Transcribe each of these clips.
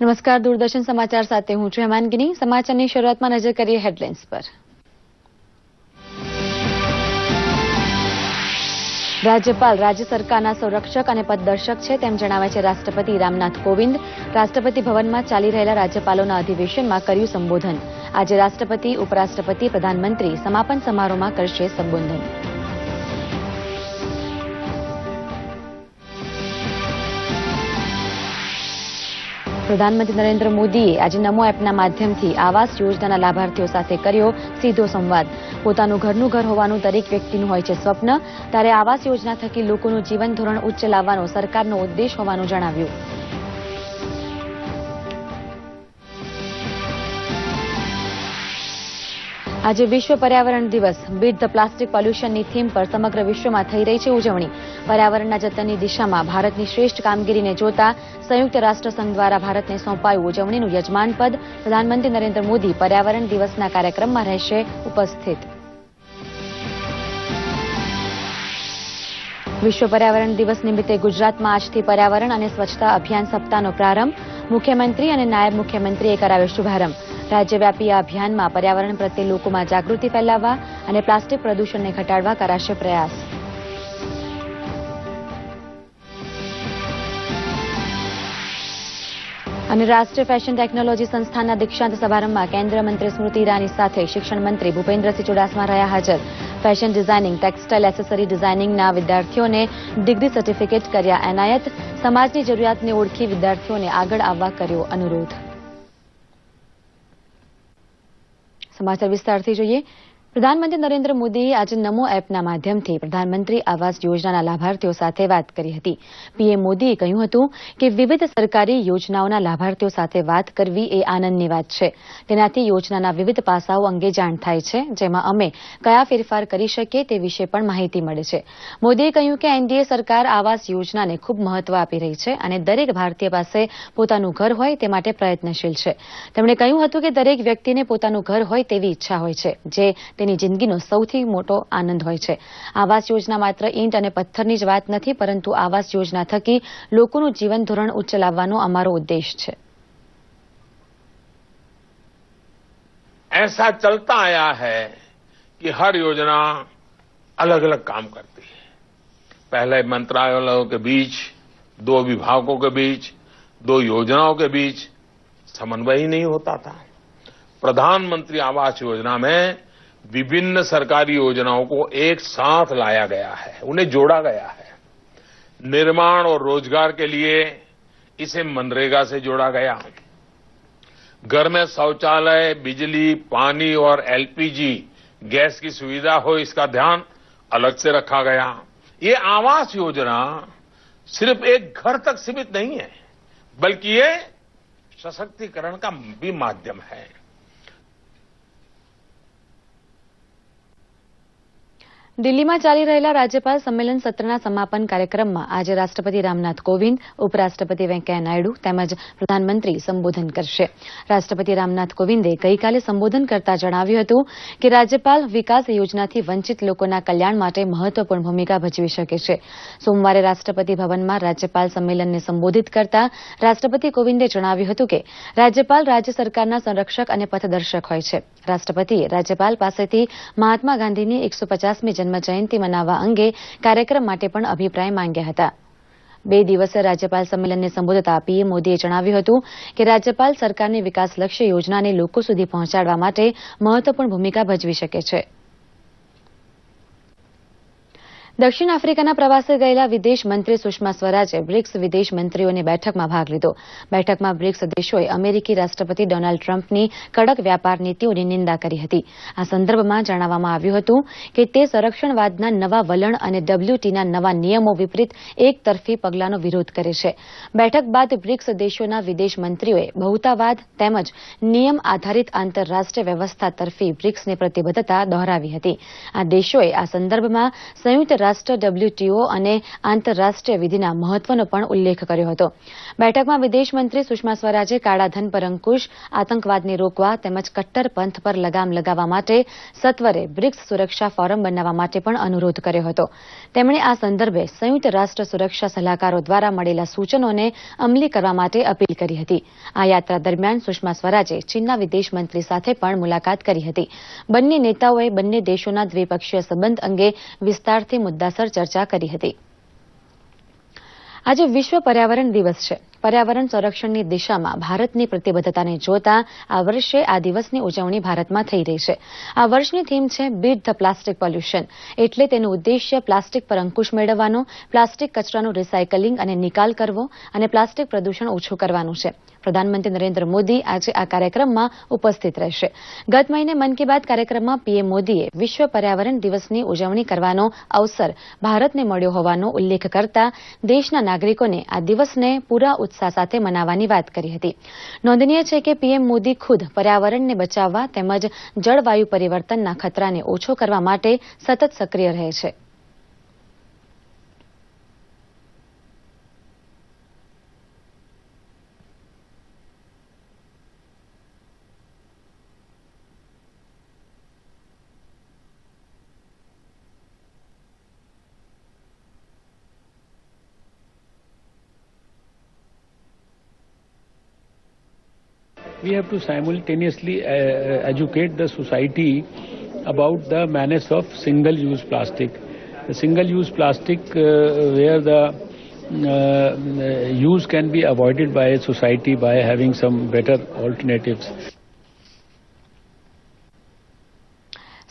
નમસ્કાર, દૂરદર્શન સમાચાર સાથે હું છું હેમાનગીની સમાચારની શરૂઆતમાં નજર કરીએ હેડલાઇન્સ પર. રાજ્યપાલ રાજ્ય સરકારના સંરક્ષક અને પદદર્શક છે તેમ જણાવે છે રાષ્ટ્રપતિ રામનાથ કોવિંદ. રાષ્ટ્રપતિ ભવનમાં ચાલી રહેલા રાજ્યપાલોના અધિવેશનમાં કર્યું સંબોધન. આજે રાષ્ટ્રપતિ, ઉપરાષ્ટ્રપતિ, પ્રધાનમંત્રી સમાપન સમારોહમાં કરશે સંબોધન. પ્રધાનમંત્રી નરેન્દ્ર મોદીએ આજે નમો એપના માધ્યમથી આવાસ યોજનાના લાભાર્થીઓ સાથે કર્યો સીધો સંવાદ. પોતાનું ઘરનું ઘર હોવાનું દરેક વ્યક્તિનું હોય છે સ્વપ્ન. ત્યારે આવાસ યોજના થકી લોકોનું જીવન ધોરણ ઉચ્ચ લાવવાનો સરકારનો ઉદ્દેશ હોવાનું જણાવ્યું. આજે વિશ્વ પર્યાવરણ દિવસ. બીટ ધ પ્લાસ્ટિક પોલ્યુશનની થીમ પર સમગ્ર વિશ્વમાં થઈ રહી છે ઉજવણી. પર્યાવરણના જતનની દિશામાં ભારતની શ્રેષ્ઠ કામગીરીને જોતા સંયુક્ત રાષ્ટ્રસંઘ દ્વારા ભારતને સોંપાયું ઉજવણીનું યજમાનપદ પ્રધાનમંત્રી નરેન્દ્ર મોદી પર્યાવરણ દિવસના કાર્યક્રમમાં રહેશે ઉપસ્થિત. વિશ્વ પર્યાવરણ દિવસ નિમિત્તે ગુજરાતમાં આજથી પર્યાવરણ અને સ્વચ્છતા અભિયાન સપ્તાહનો પ્રારંભ. મુખ્યમંત્રી અને નાયબ મુખ્યમંત્રીએ કરાવ્યો શુભારંભ. રાજ્યવ્યાપી આ અભિયાનમાં પર્યાવરણ પ્રત્યે લોકોમાં જાગૃતિ ફેલાવવા અને પ્લાસ્ટિક પ્રદૂષણને ઘટાડવા કરાશે પ્રયાસ. અને રાષ્ટ્રીય ફેશન ટેકનોલોજી સંસ્થાના દીક્ષાંત સમારંભમાં કેન્દ્રીય મંત્રી સ્મૃતિ ઈરાની સાથે શિક્ષણ મંત્રી ભૂપેન્દ્રસિંહ ચુડાસમા રહ્યા હાજર. ફેશન ડિઝાઇનિંગ, ટેક્સટાઇલ એસેસરી ડિઝાઇનિંગના વિદ્યાર્થીઓને ડિગ્રી સર્ટિફિકેટ કર્યા એનાયત. સમાજની જરૂરિયાતને ઓળખી વિદ્યાર્થીઓને આગળ આવવા કર્યો અનુરોધ. સમાચાર વિસ્તારથી જોઈએ પ્રધાનમંત્રી નરેન્દ્ર મોદીએ આજે નમો એપના માધ્યમથી પ્રધાનમંત્રી આવાસ યોજનાના લાભાર્થીઓ સાથે વાત કરી હતી. પીએમ મોદીએ કહ્યું હતું કે વિવિધ સરકારી યોજનાઓના લાભાર્થીઓ સાથે વાત કરવી એ આનંદની વાત છે. તેનાથી યોજનાના વિવિધ પાસાઓ અંગે જાણ થાય છે, જેમાં અમે કયા ફેરફાર કરી શકીએ તે વિશે પણ માહિતી મળે છે. મોદીએ કહ્યું કે એનડીએ સરકાર આવાસ યોજનાને ખૂબ મહત્વ આપી રહી છે અને દરેક ભારતીય પાસે પોતાનું ઘર હોય તે માટે પ્રયત્નશીલ છે. તેમણે કહ્યું હતું કે દરેક વ્યક્તિને પોતાનું ઘર હોય તેવી ઈચ્છા હોય છે, જે તેની જિંદગીનો સૌથી મોટો આનંદ હોય છે આવાસ યોજના માત્ર ઈંટ અને પથ્થરની જ વાત નથી પરંતુ આવાસ યોજના થકી લોકોનું જીવન ધોરણ ઉચ્ચ લાવવાનો અમારો ઉદ્દેશ છે ऐसा चलता आया है कि हर योजना अलग अलग काम करती है पहले मंत्रालयों के बीच दो विभागों के बीच दो योजनाओं के बीच समन्वय ही नहीं होता था प्रधानमंत्री आवास योजना में विभिन्न सरकारी योजनाओं को एक साथ लाया गया है, उन्हें जोड़ा गया है। निर्माण और रोज़गार के लिए इसे मनरेगा से जोड़ा गया। घर में शौचालय, बिजली, पानी और एलपीजी, गैस की सुविधा हो, इसका ध्यान अलग से रखा गया। ये आवास योजना सिर्फ़ एक घर तक सीमित नहीं है, बल्कि ये सशक्तिकरण का भी माध्यम है। દિલ્હીમાં ચાલી રહેલા રાજ્યપાલ સંમેલન સત્રના સમાપન કાર્યક્રમમાં આજે રાષ્ટ્રપતિ રામનાથ કોવિંદ, ઉપરાષ્ટ્રપતિ વેંકૈયા નાયડુ તેમજ પ્રધાનમંત્રી સંબોધન કરશે. રાષ્ટ્રપતિ રામનાથ કોવિંદે ગઈકાલે સંબોધન કરતા જણાવ્યું હતું કે રાજ્યપાલ વિકાસ યોજનાથી વંચિત લોકોના કલ્યાણ માટે મહત્વપૂર્ણ ભૂમિકા ભજવી શકે છે. સોમવારે રાષ્ટ્રપતિ ભવનમાં રાજ્યપાલ સંમેલનને સંબોધિત કરતા રાષ્ટ્રપતિ કોવિંદે જણાવ્યું હતું કે રાજ્યપાલ રાજ્ય સરકારના સંરક્ષક અને પથદર્શક હોય છે. રાષ્ટ્રપતિએ રાજ્યપાલ પાસેથી મહાત્મા ગાંધીની એકસો પચાસમી જન્મજયંતિ મનાવવા અંગે કાર્યક્રમ માટે પણ અભિપ્રાય માંગ્યા હતા. બે દિવસ રાજ્યપાલ સંમેલનને સંબોધતા પીએમ મોદીએ જણાવ્યું હતું કે રાજ્યપાલ સરકારની વિકાસલક્ષી યોજનાને લોકો સુધી પહોંચાડવા માટે મહત્વપૂર્ણ ભૂમિકા ભજવી શકે છે. દક્ષિણ આફ્રિકાના પ્રવાસે ગયેલા વિદેશ મંત્રી સુષ્મા સ્વરાજે બ્રિક્સ વિદેશ મંત્રીઓની બેઠકમાં ભાગ લીધો. બેઠકમાં બ્રિક્સ દેશોએ અમેરિકી રાષ્ટ્રપતિ ડોનાલ્ડ ટ્રમ્પની કડક વ્યાપાર નીતિઓની નિંદા કરી હતી. આ સંદર્ભમાં જણાવવામાં આવ્યું હતું કે તે સંરક્ષણવાદના નવા વલણ અને ડબલ્યુટીના નવા નિયમો વિપરીત એક તરફી પગલાંનો વિરોધ કરે છે. બેઠક બાદ બ્રિક્સ દેશોના વિદેશ મંત્રીઓએ બહુતાવાદ તેમજ નિયમ આધારિત આંતરરાષ્ટ્રીય વ્યવસ્થા તરફી બ્રિક્સની પ્રતિબદ્ધતા દોહરાવી હતી. આ દેશોએ આ સંદર્ભમાં સંયુક્ત રાષ્ટ્ર ડબ્લ્યુટીઓ અને આંતરરાષ્ટ્રીય વિધિના મહત્વનો પણ ઉલ્લેખ કર્યો હતો. બેઠકમાં વિદેશમંત્રી સુષ્મા સ્વરાજે કાળાધન પર અંકુશ, આતંકવાદને રોકવા તેમજ કટ્ટરપંથ પર લગામ લગાવવા માટે સત્વરે બ્રિક્સ સુરક્ષા ફોરમ બનાવવા માટે પણ અનુરોધ કર્યો હતો. તેમણે આ સંદર્ભે સંયુક્ત રાષ્ટ્ર સુરક્ષા સલાહકારો દ્વારા મળેલા સૂચનોને અમલી કરવા માટે અપીલ કરી હતી. આ યાત્રા દરમિયાન સુષ્મા સ્વરાજે ચીનના વિદેશ મંત્રી સાથે પણ મુલાકાત કરી હતી. બંને નેતાઓએ બંને દેશોના દ્વિપક્ષીય સંબંધ અંગે વિસ્તારથી મુદ્દાસર ચર્ચા કરી હતી. આજે વિશ્વ પર્યાવરણ દિવસ છે. પર્યાવરણ સંરક્ષણની દિશામાં ભારતની પ્રતિબદ્ધતાને જોતા આ વર્ષે આ દિવસની ઉજવણી ભારતમાં થઈ રહી છે. આ વર્ષની થીમ છે બીટ ધ પ્લાસ્ટિક પોલ્યુશન એટલે તેનું ઉદ્દેશ્ય પ્લાસ્ટિક પર અંકુશ મેળવવાનો, પ્લાસ્ટિક કચરાનું રિસાયકલિંગ અને નિકાલ કરવો અને પ્લાસ્ટિક પ્રદૂષણ ઓછું કરવાનું છે. પ્રધાનમંત્રી નરેન્દ્ર મોદી આજે આ કાર્યક્રમમાં ઉપસ્થિત રહેશે. ગત મહિને મન કી બાત કાર્યક્રમમાં પીએમ મોદીએ વિશ્વ પર્યાવરણ દિવસની ઉજવણી કરવાનો અવસર ભારતને મળ્યો હોવાનો ઉલ્લેખ કરતા દેશના નાગરિકોને આ દિવસને પૂરા ઉત્સાહ સાથે મનાવવાની વાત કરી હતી. નોંધનીય છે કે પીએમ મોદી ખુદ પર્યાવરણને બચાવવા તેમજ જળવાયુ પરિવર્તનના ખતરાને ઓછો કરવા માટે સતત સક્રિય રહે છે. We have to simultaneously uh, educate the society about the menace of single-use plastic. The single-use plastic, uh, where the uh, use can be avoided by society by having some better alternatives.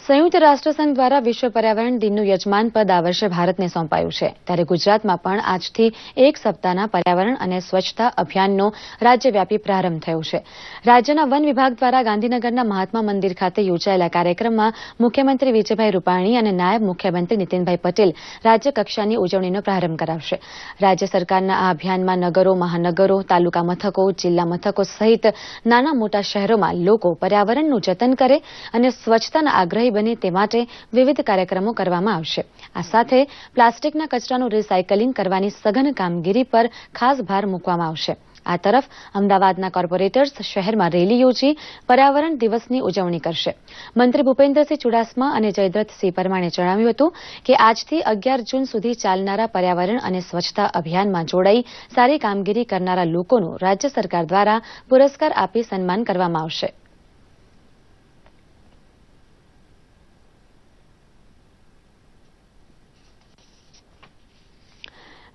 સંયુક્ત રાષ્ટ્રસંઘ દ્વારા વિશ્વ પર્યાવરણ દિનનું યજમાન પદ આ વર્ષે ભારતને સોંપાયું છે. ત્યારે ગુજરાતમાં પણ આજથી એક સપ્તાહના પર્યાવરણ અને સ્વચ્છતા અભિયાનનો રાજ્યવ્યાપી પ્રારંભ થયો છે. રાજ્યના વન વિભાગ દ્વારા ગાંધીનગરના મહાત્મા મંદિર ખાતે યોજાયેલા કાર્યક્રમમાં મુખ્યમંત્રી વિજયભાઈ રૂપાણી અને નાયબ મુખ્યમંત્રી નીતિનભાઈ પટેલ રાજ્યકક્ષાની ઉજવણીનો પ્રારંભ કરાવશે. રાજ્ય સરકારના આ અભિયાનમાં નગરો, મહાનગરો, તાલુકા મથકો, જિલ્લા મથકો સહિત નાના મોટા શહેરોમાં લોકો પર્યાવરણનું જતન કરે અને સ્વચ્છતાના આગ્રહી બને તે માટે વિવિધ કાર્યક્રમો કરવામાં આવશે. આ સાથે પ્લાસ્ટિકના કચરાનું રિસાયકલિંગ કરવાની સઘન કામગીરી પર ખાસ ભાર મૂકવામાં આવશે. આ તરફ અમદાવાદના કોર્પોરેટર્સ શહેરમાં રેલી યોજી પર્યાવરણ દિવસની ઉજવણી કરશે. મંત્રી ભૂપેન્દ્રસિંહ ચુડાસમા અને જયદ્રથસિંહ પરમાણે જણાવ્યું હતું કે આજથી અગિયાર જૂન સુધી ચાલનારા પર્યાવરણ અને સ્વચ્છતા અભિયાનમાં જોડાઈ સારી કામગીરી કરનારા લોકોનું રાજ્ય સરકાર દ્વારા પુરસ્કાર આપી સન્માન કરવામાં આવશે.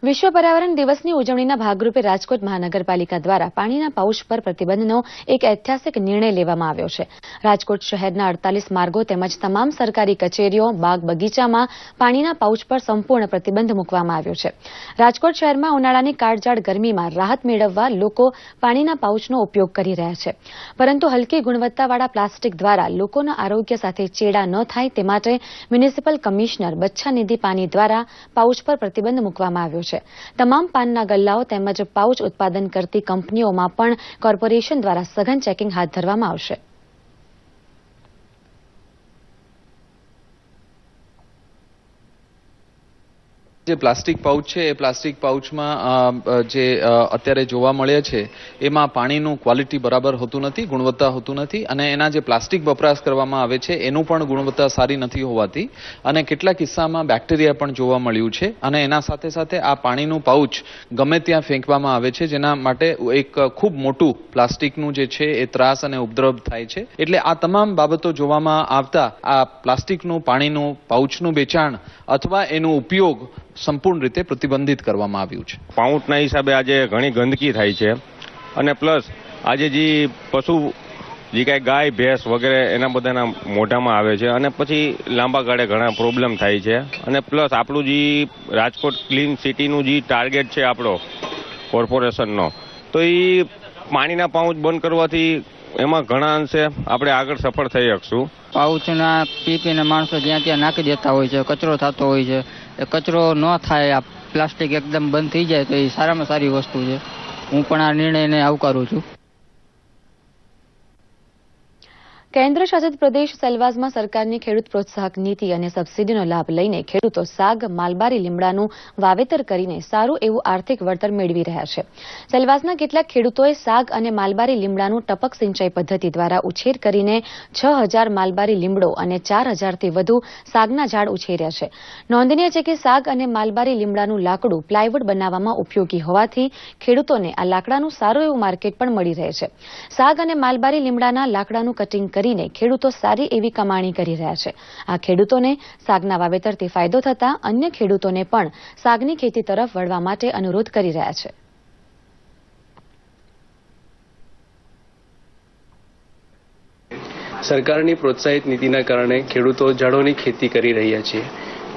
વિશ્વ પર્યાવરણ દિવસની ઉજવણીના ભાગરૂપે રાજકોટ મહાનગરપાલિકા દ્વારા પાણીના પાઉચ પર પ્રતિબંધનો એક ઐતિહાસિક નિર્ણય લેવામાં આવ્યો છે. રાજકોટ શહેરના અડતાલીસ માર્ગો તેમજ તમામ સરકારી કચેરીઓ, બાગ બગીચામાં પાણીના પાઉચ પર સંપૂર્ણ પ્રતિબંધ મૂકવામાં આવ્યો છે. રાજકોટ શહેરમાં ઉનાળાની કાળજાળ ગરમીમાં રાહત મેળવવા લોકો પાણીના પાઉચનો ઉપયોગ કરી રહ્યા છે. પરંતુ હલકી ગુણવત્તાવાળા પ્લાસ્ટિક દ્વારા લોકોના આરોગ્ય સાથે ચેડા ન થાય તે માટે મ્યુનિસિપલ કમિશનર બચ્છાનિધિ પાની દ્વારા પાઉચ પર પ્રતિબંધ મૂકવામાં આવ્યો છે. છે. તમામ પાનના ગલ્લાઓ તેમજ પાઉચ ઉત્પાદન કરતી કંપનીઓમાં પણ કોર્પોરેશન દ્વારા સઘન ચેકિંગ હાથ ધરવામાં આવશે. જે પ્લાસ્ટિક પાઉચ છે, એ પ્લાસ્ટિક પાઉચમાં જે અત્યારે જોવા મળે છે, એમાં પાણીનું ક્વોલિટી બરાબર હોતું નથી, ગુણવત્તા હોતું નથી, અને એના જે પ્લાસ્ટિક વપરાશ કરવામાં આવે છે, એનું પણ ગુણવત્તા સારી નથી હોવાથી. અને કેટલા કિસ્સામાં બેક્ટેરિયા પણ જોવા મળ્યું છે, અને એના સાથે સાથે આ પાણીનું પાઉચ ગમે ત્યાં ફેંકવામાં આવે છે, જેના માટે એક ખૂબ મોટું પ્લાસ્ટિકનું જે છે, એ ત્રાસ અને ઉપદ્રવ થાય છે. એટલે આ તમામ બાબતો જોવામાં આવતા, આ પ્લાસ્ટિકનું પાણીનું પાઉચનું વેચાણ અથવા એનો ઉપયોગ સંપૂર્ણ રીતે પ્રતિબંધિત કરવામાં આવ્યું છે. પાઉટના હિસાબે આજે ઘણી ગંદકી થાય છે. અને પ્લસ આજે જે પશુ, જે કાંઈ ગાય, ભેંસ વગેરે એના બધાના મોઢામાં આવે છે અને પછી લાંબા ગાળે ઘણા પ્રોબ્લેમ થાય છે. અને પ્લસ આપણું જે રાજકોટ ક્લીન સિટીનું જે ટાર્ગેટ છે આપણો કોર્પોરેશનનો તો એ પાણીના પાઉચ બંધ કરવાથી એમાં ઘણા અંશે આપણે આગળ સફળ થઈ શકશું. પાઉચના પી પીને માણસો જ્યાં ત્યાં નાખી દેતા હોય છે, કચરો થતો હોય છે. એ કચરો ન થાય, આ પ્લાસ્ટિક એકદમ બંધ થઈ જાય તો એ સારામાં સારી વસ્તુ છે. હું પણ આ નિર્ણયને આવકારું છું. કેન્દ્ર શાસિત પ્રદેશ સેલવાસમાં સરકારની ખેડૂત પ્રોત્સાહક નીતિ અને સબસિડીનો લાભ લઈને ખેડૂતો સાગ, માલબારી, લીમડાનું વાવેતર કરીને સારું એવું આર્થિક વળતર મેળવી રહ્યા છે. સેલવાસના કેટલાક ખેડૂતોએ સાગ અને માલબારી, લીમડાનું ટપક સિંચાઈ પદ્ધતિ દ્વારા ઉછેર કરીને છ હજાર માલબારી, લીમડો અને ચાર હજારથી વધુ સાગના ઝાડ ઉછેર્યા છે. નોંધનીય છે કે સાગ અને માલબારી, લીમડાનું લાકડું પ્લાયવુડ બનાવવામાં ઉપયોગી હોવાથી ખેડૂતોને આ લાકડાનું સારું એવું માર્કેટ પણ મળી રહે છે. સાગ અને માલબારી, લીમડાના લાકડાનું કટિંગ કરીને ખેડૂતો સારી એવી કમાણી કરી રહ્યા છે. આ ખેડૂતોને સાગના વાવેતરથી ફાયદો થતા અન્ય ખેડૂતોને પણ સાગની ખેતી તરફ વળવા માટે અનુરોધ કરી રહ્યા છે. સરકારની પ્રોત્સાહિત નીતિના કારણે ખેડૂતો ઝાડોની ખેતી કરી રહ્યા છે.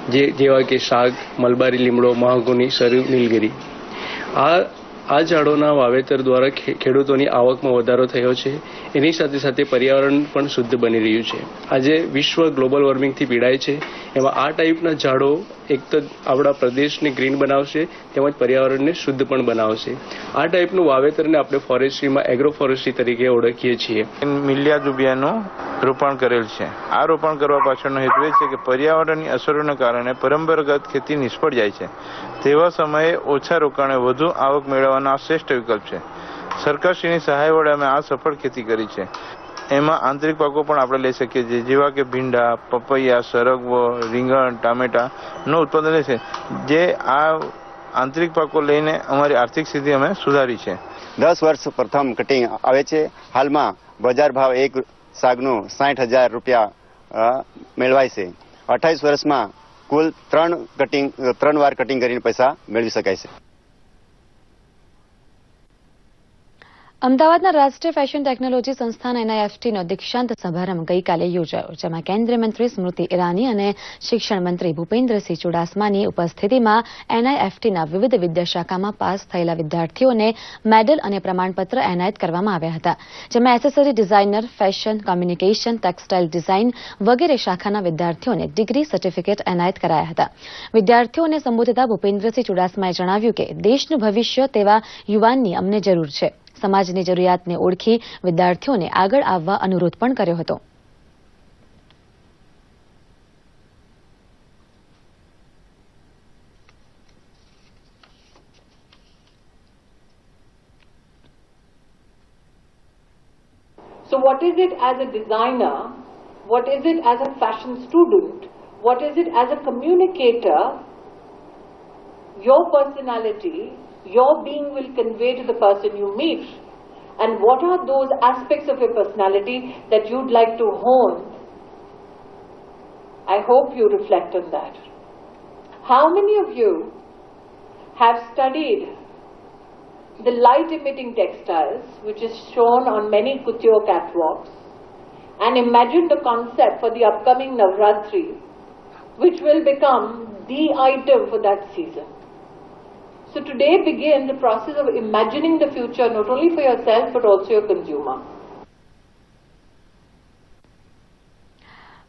જે જેવા કે શાક, મલબારી લીમડો, મહાગુની સરુ નીલગિરી. આ આ ઝાડોના વાવેતર દ્વારા ખેડૂતોની આવકમાં વધારો થયો છે. એની સાથે સાથે પર્યાવરણ પણ શુદ્ધ બની રહ્યું છે. આજે વિશ્વ ગ્લોબલ વોર્મિંગથી પીડાય છે. એમાં આ ટાઈપના ઝાડો એક તો આપણા પ્રદેશને ગ્રીન બનાવશે, તેમજ પર્યાવરણને શુદ્ધ પણ બનાવશે. આ ટાઈપનું વાવેતરને આપણે ફોરેસ્ટ્રીમાં એગ્રો ફોરેસ્ટ્રી તરીકે ઓળખીએ છીએ. મિલિયા જુબિયાનું રોપણ કરેલ છે. આ રોપણ કરવા પાછળનો હેતુ એ છે કે પર્યાવરણની અસરોને કારણે પરંપરાગત ખેતી નિષ્ફળ જાય છે. તેવા સમયે ઓછા રોકાણે વધુ આવક મેળવવાનો આ શ્રેષ્ઠ વિકલ્પ છે. સરકારશ્રીની સહાય વડે અમે આ સફળ ખેતી કરી છે. એમાં આંતરિક પાકો પણ આપણે લઈ શકીએ છીએ, જેવા કે ભીંડા, પપૈયા, સરગવો, રીંગણ, ટામેટા નું ઉત્પાદન છે. જે આ આંતરિક પાકો લઈને અમારી આર્થિક સ્થિતિ અમે સુધારી છે. દસ વર્ષ પ્રથમ કટિંગ આવે છે. હાલમાં બજાર ભાવ એક સાગનો સાઠ હજાર રૂપિયા મેળવાય છે. અઠાવીસ વર્ષમાં કુલ ત્રણ કટિંગ ત્રણ વાર કટિંગ કરીને પૈસા મેળવી શકાય છે. અમદાવાદના રાષ્ટ્રીય ફેશન ટેકનોલોજી સંસ્થાન એનઆઈએફટીનો દીક્ષાંત સમારંભ ગઈકાલે યોજાયો, જેમાં કેન્દ્રીય મંત્રી સ્મૃતિ ઈરાની અને શિક્ષણ મંત્રી ભૂપેન્દ્રસિંહ ચુડાસમાની ઉપસ્થિતિમાં એનઆઈએફટીના વિવિધ વિદ્યાશાખામાં પાસ થયેલા વિદ્યાર્થીઓને મેડલ અને પ્રમાણપત્ર એનાયત કરવામાં આવ્યા હતા, જેમાં accessory designer, fashion, communication, textile design વગેરે શાખાના વિદ્યાર્થીઓને ડિગ્રી સર્ટિફિકેટ એનાયત કરાયા હતા. વિદ્યાર્થીઓને સંબોધતા ભૂપેન્દ્રસિંહ ચુડાસમાએ જણાવ્યું કે, દેશનું ભવિષ્ય તેવા યુવાનની અમને જરૂર છે. સમાજની જરૂરિયાતને ઓળખી વિદ્યાર્થીઓને આગળ આવવા અનુરોધ પણ કર્યો હતો So what is it as a designer? What is it as a fashion student? What is it as a communicator? Your personality, your being will convey to the person you meet. And what are those aspects of your personality that you'd like to hone? I hope you reflect on that. How many of you have studied the light emitting textiles, which is shown on many couture catwalks, and imagine the concept for the upcoming Navratri, which will become the item for that season. So today begin the process of imagining the future not only for yourself but also your consumer.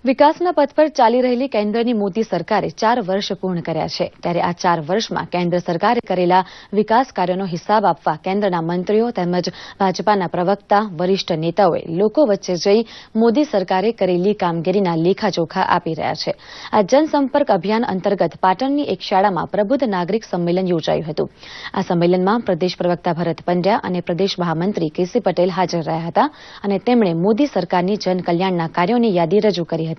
વિકાસના પથ પર ચાલી રહેલી કેન્દ્રની મોદી સરકારે ચાર વર્ષ પૂર્ણ કર્યા છે. ત્યારે આ ચાર વર્ષમાં કેન્દ્ર સરકારે કરેલા વિકાસ કાર્યોનો હિસાબ આપવા કેન્દ્રના મંત્રીઓ તેમજ ભાજપાના પ્રવક્તા, વરિષ્ઠ નેતાઓએ લોકો વચ્ચે જઈ મોદી સરકારે કરેલી કામગીરીના લેખાજોખા આપી રહ્યા છે. આ જનસંપર્ક અભિયાન અંતર્ગત પાટણની એક શાળામાં પ્રબુદ્ધ નાગરિક સંમેલન યોજાયું હતું. આ સંમેલનમાં પ્રદેશ પ્રવક્તા ભરત પંડ્યા અને પ્રદેશ મહામંત્રી કેસી પટેલ હાજર રહ્યા હતા અને તેમણે મોદી સરકારની જનકલ્યાણના કાર્યોની યાદી રજૂ કરી હતી.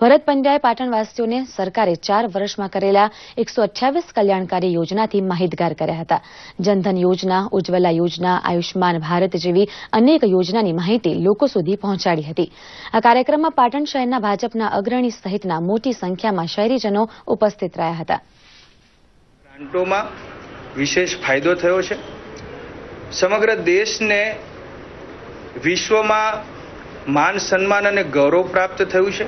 ભરત પંડ્યાએ પાટણવાસીઓને સરકારે ચાર વર્ષમાં કરેલા એકસો કલ્યાણકારી યોજનાથી માહિતગાર કર્યા હતા. જનધન યોજના, ઉજ્જવલા યોજના આયુષ્માન ભારત જેવી અનેક યોજનાની માહિતી લોકો સુધી પહોંચાડી હતી. આ કાર્યક્રમમાં પાટણ શહેરના ભાજપના અગ્રણી સહિતના મોટી સંખ્યામાં શહેરીજનો ઉપસ્થિત રહ્યા હતા. વિશેષ ફાયદો થયો છે. સમગ્ર દેશને વિશ્વમાં માન સન્માન અને ગૌરવ પ્રાપ્ત થયું છે?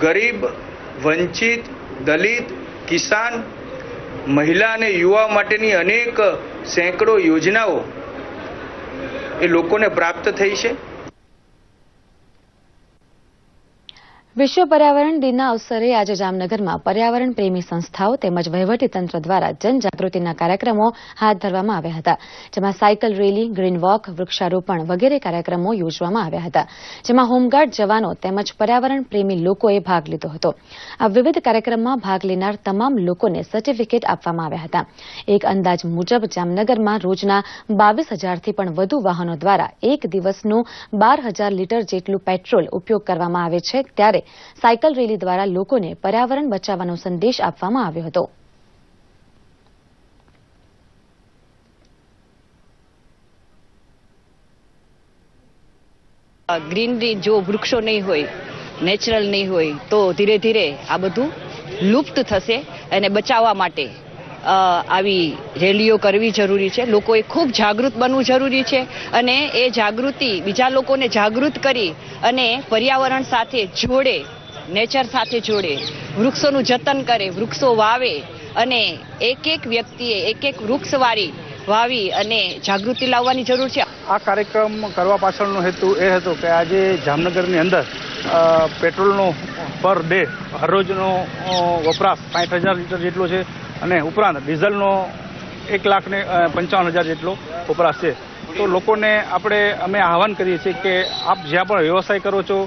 ગરીબ, વંચિત, દલિત, કિસાન, મહિલા અને યુવા માટેની અનેક સેંકડો યોજનાઓ એ લોકોને પ્રાપ્ત થઈ છે. વિશ્વ પર્યાવરણ દિનના અવસરે આજે જામનગરમાં પર્યાવરણ પ્રેમી સંસ્થાઓ તેમજ વહીવટીતંત્ર દ્વારા જનજાગૃતિના કાર્યક્રમો હાથ ધરવામાં આવ્યા હતા. જેમાં સાયકલ રેલી ગ્રીન વોક વૃક્ષારોપણ વગેરે કાર્યક્રમો યોજવામાં આવ્યા હતા. જેમાં હોમગાર્ડ જવાનો તેમજ પર્યાવરણ પ્રેમી લોકોએ ભાગ લીધો હતો. આ વિવિધ કાર્યક્રમમાં ભાગ લેનાર તમામ લોકોને સર્ટિફિકેટ આપવામાં આવ્યા હતા. એક અંદાજ મુજબ જામનગરમાં રોજના બાવીસ હજારથી પણ વધુ વાહનો દ્વારા એક દિવસનું બાર હજાર લીટર જેટલું પેટ્રોલ ઉપયોગ કરવામાં આવે છે. ત્યારે સાયકલ રેલી દ્વારા લોકોને પર્યાવરણ બચાવવાનો સંદેશ આપવામાં આવ્યો હતો. ગ્રીનરી જો વૃક્ષો નહીં હોય, નેચરલ નહીં હોય, તો ધીરે ધીરે આ બધું લુપ્ત થશે અને બચાવવા માટે આવી રેલીઓ કરવી જરૂરી છે. લોકોએ ખૂબ જાગૃત બનવું જરૂરી છે અને એ જાગૃતિ બીજા લોકોને જાગૃત કરી અને પર્યાવરણ સાથે જોડે નેચર સાથે જોડે, વૃક્ષોનું જતન કરે, વૃક્ષો વાવે અને એક એક વ્યક્તિએ એક એક વૃક્ષ વારી, વાવી અને જાગૃતિ લાવવાની જરૂર છે. આ કાર્યક્રમ કરવા પાછળનો હેતુ એ હતો કે આજે જામનગરની અંદર પેટ્રોલનો પર ડે હરરોજનો વપરાશ સાઠ હજાર લીટર જેટલો છે. અને ઉપરાંત ડીઝલનો એક લાખ ને પંચાવન હજાર જેટલો વપરાશ છે. તો લોકોને આપણે, અમે આહવાન કરીએ છીએ કે આપ જ્યાં પણ વ્યવસાય કરો છો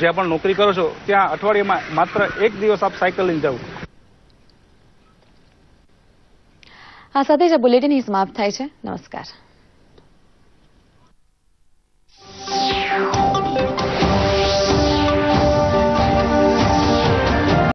જ્યાં પણ નોકરી કરો છો, ત્યાં અઠવાડિયામાં માત્ર એક દિવસ આપ સાયકલ લઈને જાઓ. આ સાથે જ બુલેટિન સમાપ્ત થાય છે. નમસ્કાર.